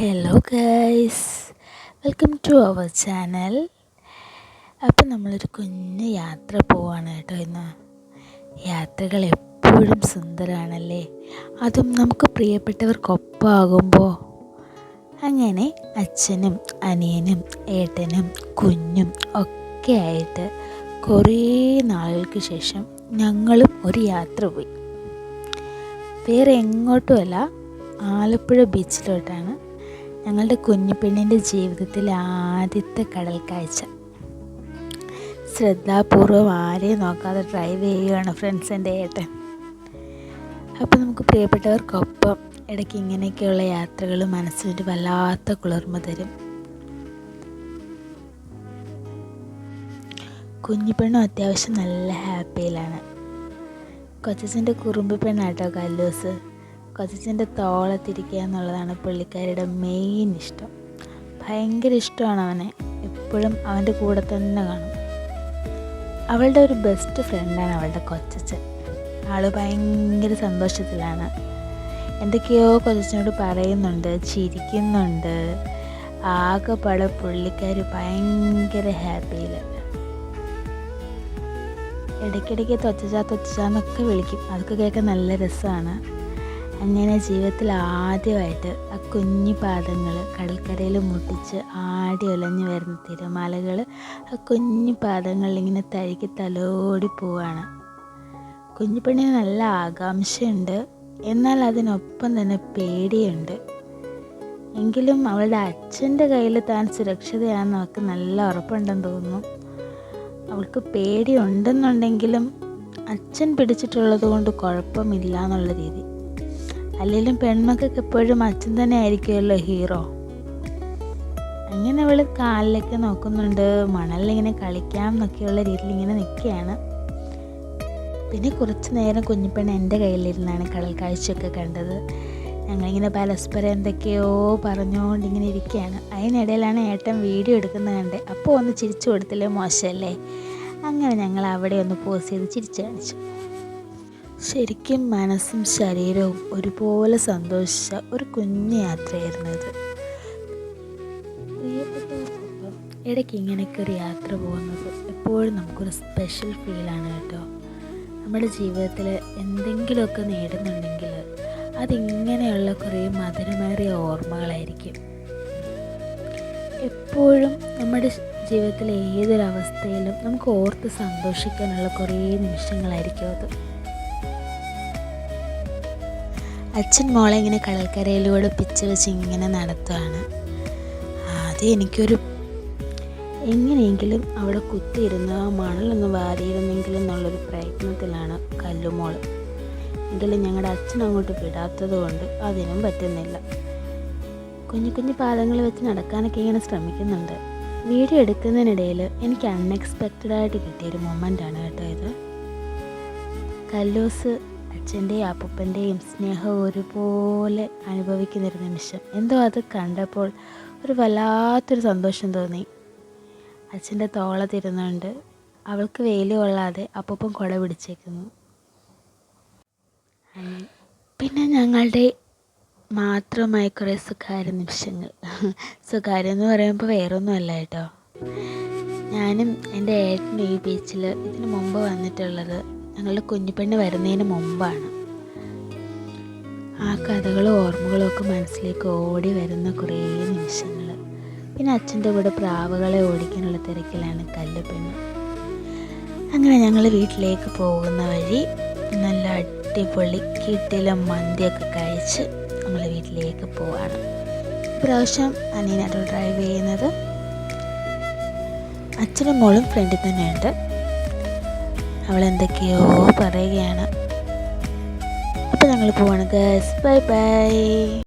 Hello guys welcome to our channel അപ്പം നമ്മളൊരു കുഞ്ഞ് യാത്ര പോവാണ് കേട്ടോ ഇന്ന്. യാത്രകൾ എപ്പോഴും സുന്ദരമാണല്ലേ അതും നമുക്ക് പ്രിയപ്പെട്ടവർക്കൊപ്പമാകുമ്പോൾ അങ്ങനെ അച്ഛനും അനിയനും ഏട്ടനും കുഞ്ഞും ഒക്കെ ആയിട്ട് കുറേ നാളുകൾക്ക് ശേഷം ഞങ്ങളും ഒരു യാത്ര പോയി. വേറെ എങ്ങോട്ടുമല്ല ആലപ്പുഴ ബീച്ചിലോട്ടാണ് ഞങ്ങളുടെ കുഞ്ഞുപെണ്ണിന്റെ ജീവിതത്തിലെ ആദ്യത്തെ കടൽ കാഴ്ച ശ്രദ്ധാപൂർവം ആരെയും നോക്കാതെ ഡ്രൈവ് ചെയ്യുകയാണ് ഫ്രണ്ട്സിന്റെ ഏട്ടൻ. അപ്പോൾ നമുക്ക് പ്രിയപ്പെട്ടവർക്കൊപ്പം ഇടയ്ക്ക് ഇങ്ങനെയൊക്കെയുള്ള യാത്രകൾ മനസ്സിനൊരു വല്ലാത്ത കുളിർമ തരും. കുഞ്ഞിപ്പെണ്ണും അത്യാവശ്യം നല്ല ഹാപ്പിയിലാണ് കൊച്ചച്ഛന്റെ കുറുമ്പ് പെണ്ണാട്ടോ കല്ലൂസ്. കൊച്ചച്ഛന്റെ തോളത്തിരിക്കുക എന്നുള്ളതാണ് പുള്ളിക്കാരിയുടെ മെയിൻ ഇഷ്ടം. ഭയങ്കര ഇഷ്ടമാണ് അവനെ. എപ്പോഴും അവന്റെ കൂടെ തന്നെ കാണും. അവളുടെ ഒരു ബെസ്റ്റ് ഫ്രണ്ടാണ് അവളുടെ കൊച്ചച്ഛൻ. ആൾ ഭയങ്കര സന്തോഷത്തിലാണ്. എന്തൊക്കെയോ കൊച്ചച്ഛനോട് പറയുന്നുണ്ട് ചിരിക്കുന്നുണ്ട്. ആകെപ്പാടെ പുള്ളിക്കാർ ഭയങ്കര ഹാപ്പിയിൽ ഇടയ്ക്കിടയ്ക്ക് തൊച്ചച്ച തൊച്ചച്ച വിളിക്കും. അതൊക്കെ കേൾക്കാൻ നല്ല രസമാണ്. അങ്ങനെ ജീവിതത്തിൽ ആദ്യമായിട്ട് ആ കുഞ്ഞു പാദങ്ങൾ കടൽക്കരയിൽ മുട്ടിച്ച് ആടി ഒലഞ്ഞു വരുന്ന തിരമാലകൾ ആ കുഞ്ഞു പാദങ്ങളിൽ ഇങ്ങനെ തഴുകി തലോടി പോവാണ്. കുഞ്ഞുപണിന് നല്ല ആകാംക്ഷയുണ്ട്. എന്നാൽ അതിനൊപ്പം തന്നെ പേടിയുണ്ട്. എങ്കിലും അവളുടെ അച്ഛന്റെ കയ്യിൽ താൻ സുരക്ഷിതയാണെന്ന് അവൾക്ക് നല്ല ഉറപ്പുണ്ടെന്ന് തോന്നുന്നു. അവൾക്ക് പേടിയുണ്ടെന്നുണ്ടെങ്കിലും അച്ഛൻ പിടിച്ചിട്ടുള്ളത് കൊണ്ട് കുഴപ്പമില്ല എന്നുള്ള രീതി. അല്ലെങ്കിലും പെൺമക്കൾക്ക് എപ്പോഴും അച്ഛൻ തന്നെ ആയിരിക്കുമല്ലോ ഹീറോ. അങ്ങനെ അവൾ കാലിലൊക്കെ നോക്കുന്നുണ്ട്. മണലിങ്ങനെ കളിക്കാം എന്നൊക്കെയുള്ള രീതിയിൽ ഇങ്ങനെ നിൽക്കുകയാണ്. പിന്നെ കുറച്ച് നേരം കുഞ്ഞിപ്പെണ്ണ് എന്റെ കയ്യിലിരുന്നാണ് കടൽ കാഴ്ചയൊക്കെ കണ്ടത്. ഞങ്ങളിങ്ങനെ പരസ്പരം എന്തൊക്കെയോ പറഞ്ഞുകൊണ്ട് ഇങ്ങനെ ഇരിക്കുകയാണ്. അതിനിടയിലാണ് ഏട്ടൻ വീഡിയോ എടുക്കുന്നത് കണ്ടേ അപ്പോൾ ഒന്ന് ചിരിച്ചു കൊടുത്തില്ലേ മോശമല്ലേ? അങ്ങനെ ഞങ്ങൾ അവിടെ ഒന്ന് പോസ് ചെയ്ത് ചിരിച്ചു കാണിച്ചു. ശരിക്കും മനസ്സും ശരീരവും ഒരുപോലെ സന്തോഷിച്ച ഒരു കുഞ്ഞു യാത്രയായിരുന്നു ഇത്. ഇടയ്ക്ക് ഇങ്ങനെയൊക്കെ ഒരു യാത്ര പോകുന്നത് എപ്പോഴും നമുക്കൊരു സ്പെഷ്യൽ ഫീലാണ് കേട്ടോ. നമ്മുടെ ജീവിതത്തിൽ എന്തെങ്കിലുമൊക്കെ നേടുന്നുണ്ടെങ്കിൽ അതിങ്ങനെയുള്ള കുറേ മധുരമേറിയ ഓർമ്മകളായിരിക്കും. എപ്പോഴും നമ്മുടെ ജീവിതത്തിലെ ഏതൊരവസ്ഥയിലും നമുക്ക് ഓർത്ത് സന്തോഷിക്കാനുള്ള കുറേ നിമിഷങ്ങളായിരിക്കും അത്. അച്ഛൻ മോളെ ഇങ്ങനെ കടൽക്കരയിലൂടെ പിച്ച് വെച്ച് ഇങ്ങനെ നടത്തുകയാണ് ആദ്യം എനിക്കൊരു എങ്ങനെയെങ്കിലും അവിടെ കുത്തിയിരുന്ന് മണലൊന്ന് വാരിയിരുന്നെങ്കിലും എന്നുള്ളൊരു പ്രയത്നത്തിലാണ് കല്ലുമോൾ എങ്കിലും ഞങ്ങളുടെ അച്ഛൻ അങ്ങോട്ട് വിടാത്തത് കൊണ്ട് അതിനും പറ്റുന്നില്ല. കുഞ്ഞു കുഞ്ഞു പാദങ്ങൾ വെച്ച് നടക്കാനൊക്കെ ഇങ്ങനെ ശ്രമിക്കുന്നുണ്ട്. വീഡിയോ എടുക്കുന്നതിനിടയിൽ എനിക്ക് അൺഎക്സ്പെക്റ്റഡ് ആയിട്ട് കിട്ടിയൊരു ആണ് കേട്ടോ ഇത്. കല്ലൂസ് അച്ഛന്റെയും അപ്പൂപ്പന്റെയും സ്നേഹം ഒരുപോലെ അനുഭവിക്കുന്നൊരു നിമിഷം. എന്തോ അത് കണ്ടപ്പോൾ ഒരു വല്ലാത്തൊരു സന്തോഷം തോന്നി. അച്ഛന്റെ തോളത്തിരുന്നുണ്ട് അവൾക്ക് വെയിൽ കൊള്ളാതെ അപ്പൂപ്പൻ കുട പിടിച്ചേക്കുന്നു. പിന്നെ ഞങ്ങളുടെ മാത്രമായി കുറേ സ്വകാര്യ നിമിഷങ്ങൾ. സ്വകാര്യം എന്ന് പറയുമ്പോൾ വേറൊന്നുമല്ല കേട്ടോ. ഞാനും എന്റെ ഏട്ടനും ഈ ബീച്ചിൽ ഇതിനു മുമ്പ് വന്നിട്ടുള്ളത് ഞങ്ങളുടെ കുഞ്ഞുപെണ്ണ് വരുന്നതിന് മുമ്പാണ്. ആ കഥകളും ഓർമ്മകളും ഒക്കെ മനസ്സിലേക്ക് ഓടി വരുന്ന കുറേ നിമിഷങ്ങൾ പിന്നെ അച്ഛന്റെ കൂടെ പ്രാവുകളെ ഓടിക്കാനുള്ള തിരക്കിലാണ് കല്ലുപെണ്ണ്. അങ്ങനെ ഞങ്ങൾ വീട്ടിലേക്ക് പോകുന്ന വഴി നല്ല അടിപൊളി കിട്ടിലും മന്തിയൊക്കെ കഴിച്ച് നമ്മൾ വീട്ടിലേക്ക് പോവാണ്. ഇപ്രാവശ്യം അനിയനായിട്ട് ഡ്രൈവ് ചെയ്യുന്നത് അച്ഛനും മോളും ഫ്രണ്ടിൽ തന്നെയുണ്ട്. അവൾ എന്തൊക്കെയോ പറയുകയാണ്. അപ്പോൾ ഞങ്ങൾ പോവാണ്. Guess bye bye